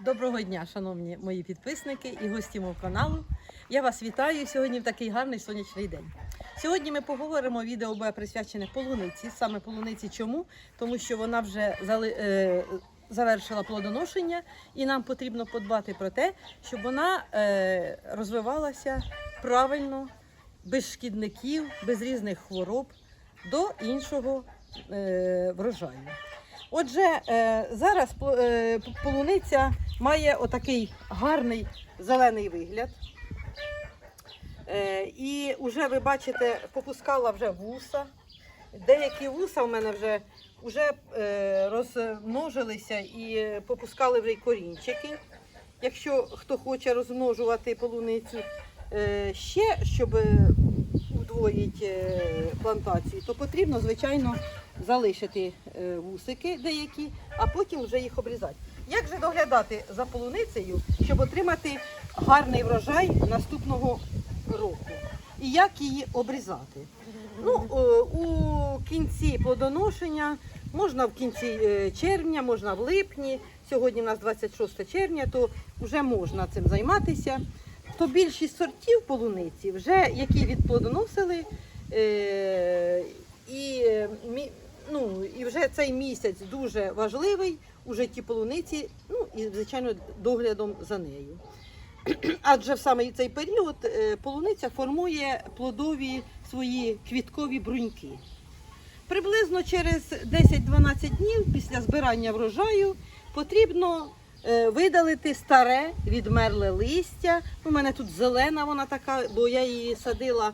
Доброго дня, шановні мої підписники і гості мого каналу. Я вас вітаю сьогодні в такий гарний сонячний день. Сьогодні ми поговоримо відео буде присвячене полуниці. Саме полуниці чому? Тому що вона вже зали, е, завершила плодоношення, і нам потрібно подбати про те, щоб вона е, розвивалася правильно, без шкідників, без різних хвороб до іншого е, врожаю. Отже, зараз по- полуниця має отакий гарний зелений вигляд. Е, І вже ви бачите, попускала вже вуса. Деякі вуса в мене вже, вже е, розмножилися і попускали вже й корінчики. Якщо хто хоче розмножувати полуницю е, ще, щоб удвоїти плантацію, то потрібно, звичайно, залишити е, вусики деякі, а потім вже їх обрізати. Як же доглядати за полуницею, щоб отримати гарний врожай наступного року? І як її обрізати? Ну, е, у кінці плодоношення, можна в кінці е, червня, можна в липні. Сьогодні у нас 26 червня, то вже можна цим займатися. То більшість сортів полуниці, вже які відплодоносили, е, і, ну, і вже цей місяць дуже важливий у житті полуниці, ну і звичайно доглядом за нею. Адже в саме цей період е, полуниця формує плодові свої квіткові бруньки. Приблизно через 10-12 днів після збирання врожаю потрібно е, видалити старе відмерле листя. У мене тут зелена вона така, бо я її садила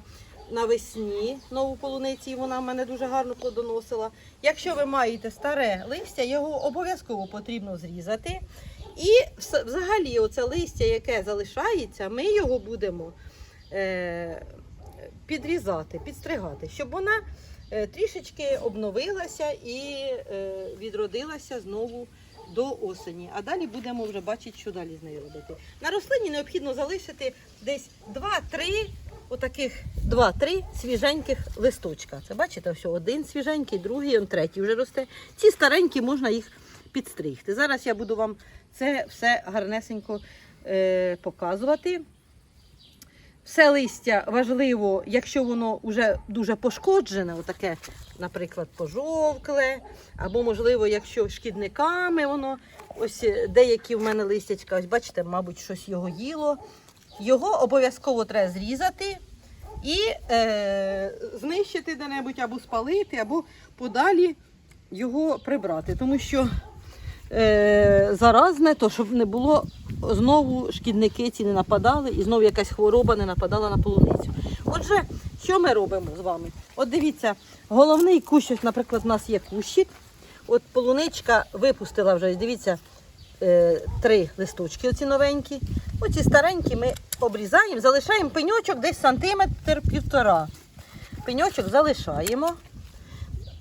навесні нову полуниці, і вона в мене дуже гарно плодоносила. Якщо ви маєте старе листя, його обов'язково потрібно зрізати. І взагалі, оце листя, яке залишається, ми його будемо е, підрізати, підстригати, щоб вона е, трішечки обновилася і е, відродилася знову до осені. А далі будемо вже бачити, що далі з нею робити. На рослині необхідно залишити десь 2-3 отаких 2-3 свіженьких листочка. Це бачите, все, один свіженький, другий, он третій вже росте. Ці старенькі можна їх підстригти. Зараз я буду вам це все гарнесенько е, показувати. Все листя важливо, якщо воно вже дуже пошкоджене, отаке, наприклад, пожовкле, або, можливо, якщо шкідниками воно, ось е, деякі в мене листячка, ось бачите, мабуть, щось його їло. Його обов'язково треба зрізати і е, знищити де-небудь, або спалити, або подалі його прибрати. Тому що е, заразне, то щоб не було знову шкідники ці не нападали і знову якась хвороба не нападала на полуницю. Отже, що ми робимо з вами? От дивіться, головний кущ, наприклад, у нас є кущик. От полуничка випустила вже, дивіться, три листочки, оці новенькі. Оці старенькі ми обрізаємо, залишаємо пеньочок десь сантиметр півтора. Пеньочок залишаємо.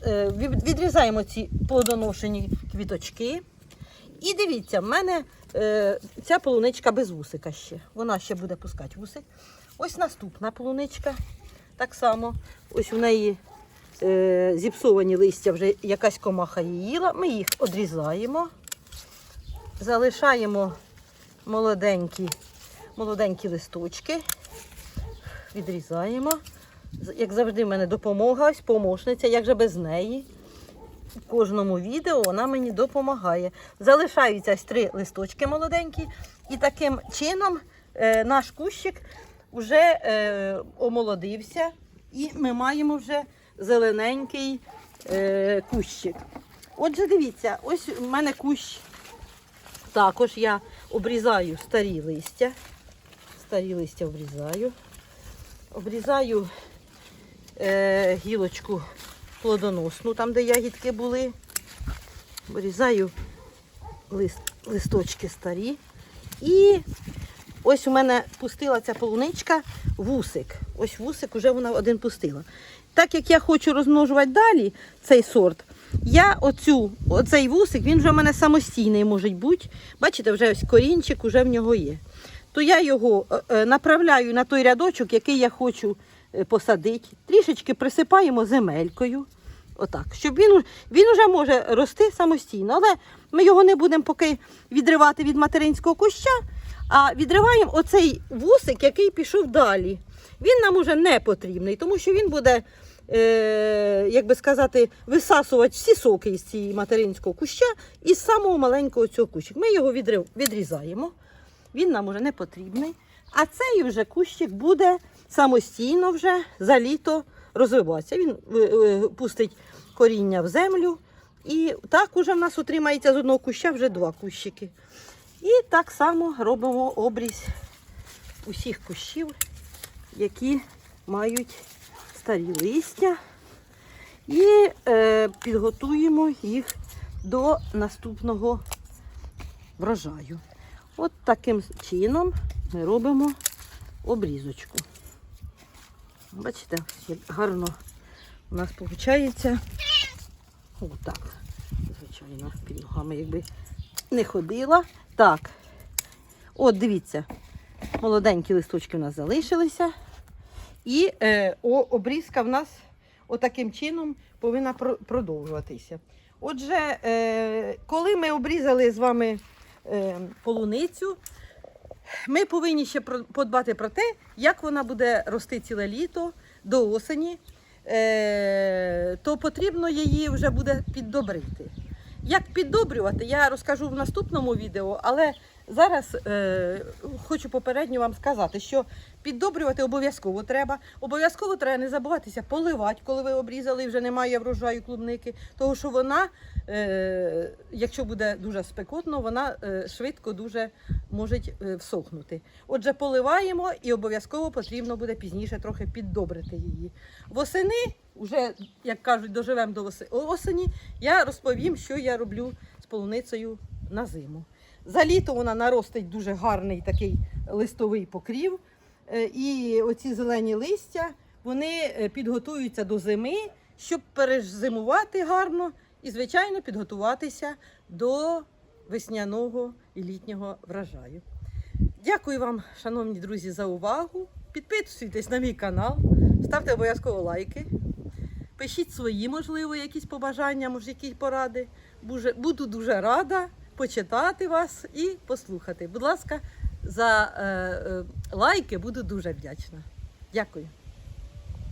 Е, Відрізаємо ці плодоношені квіточки. І дивіться, в мене е, ця полуничка без вусика ще. Вона ще буде пускати вусик. Ось наступна полуничка. Так само. Ось у неї е, зіпсовані листя, вже якась комаха її їла. Ми їх одрізаємо, залишаємо молоденькі, молоденькі листочки. Відрізаємо. Як завжди, в мене допомога, ось помощниця, як же без неї. У кожному відео вона мені допомагає. Залишаються ось три листочки молоденькі, і таким чином е, наш кущик вже е, омолодився, і ми маємо вже зелененький е, кущик. Отже, дивіться, ось у мене кущ. Також я обрізаю старі листя. Старі листя обрізаю. Обрізаю е, гілочку плодоносну, там, де ягідки були. Вирізаю лист, листочки старі. І ось у мене пустила ця полуничка вусик. Ось вусик вже вона один пустила. Так як я хочу розмножувати далі цей сорт, я оцю, оцей вусик, він вже в мене самостійний може бути. Бачите, вже ось корінчик вже в нього є. То я його е, е, направляю на той рядочок, який я хочу е, посадити. Трішечки присипаємо земелькою. Отак. Щоб він, він уже може рости самостійно, але ми його не будемо поки відривати від материнського куща, а відриваємо оцей вусик, який пішов далі. Він нам уже не потрібний, тому що він буде, е, як би сказати, висасувати всі соки із цієї материнського куща із самого маленького цього кущика. Ми його відрізаємо. Він нам уже не потрібний. А цей вже кущик буде самостійно вже за літо розвиватися. Він е, е, пустить коріння в землю. І так уже в нас отримається з одного куща вже два кущики. І так само робимо обріз усіх кущів, які мають старі листя. І е, підготуємо їх до наступного врожаю. От таким чином ми робимо обрізочку. Бачите, як гарно у нас виходить. Отак. Звичайно, під ногами якби не ходила. Так. От дивіться, молоденькі листочки у нас залишилися. І е, о, обрізка в нас отаким чином повинна про- продовжуватися. Отже, е, коли ми обрізали з вами е, полуницю, ми повинні ще подбати про те, як вона буде рости ціле літо до осені, е, то потрібно її вже буде піддобрити. Як піддобрювати, я розкажу в наступному відео, але зараз е, хочу попередньо вам сказати, що піддобрювати обов'язково треба. Обов'язково треба не забуватися поливати, коли ви обрізали вже немає врожаю клубники, тому що вона, е, якщо буде дуже спекотно, вона е, швидко дуже може е, всохнути. Отже, поливаємо і обов'язково потрібно буде пізніше трохи піддобрити її. Восени, вже, як кажуть, доживемо до осені, я розповім, що я роблю з полуницею на зиму. За літо вона наростить дуже гарний такий листовий покрів. Е, І оці зелені листя вони е, підготуються до зими, щоб перезимувати гарно і, звичайно, підготуватися до весняного і літнього врожаю. Дякую вам, шановні друзі, за увагу. Підписуйтесь на мій канал, ставте обов'язково лайки. Пишіть свої, можливо, якісь побажання, може, якісь поради. Буду дуже рада почитати вас і послухати. Будь ласка, за е, е, лайки буду дуже вдячна. Дякую.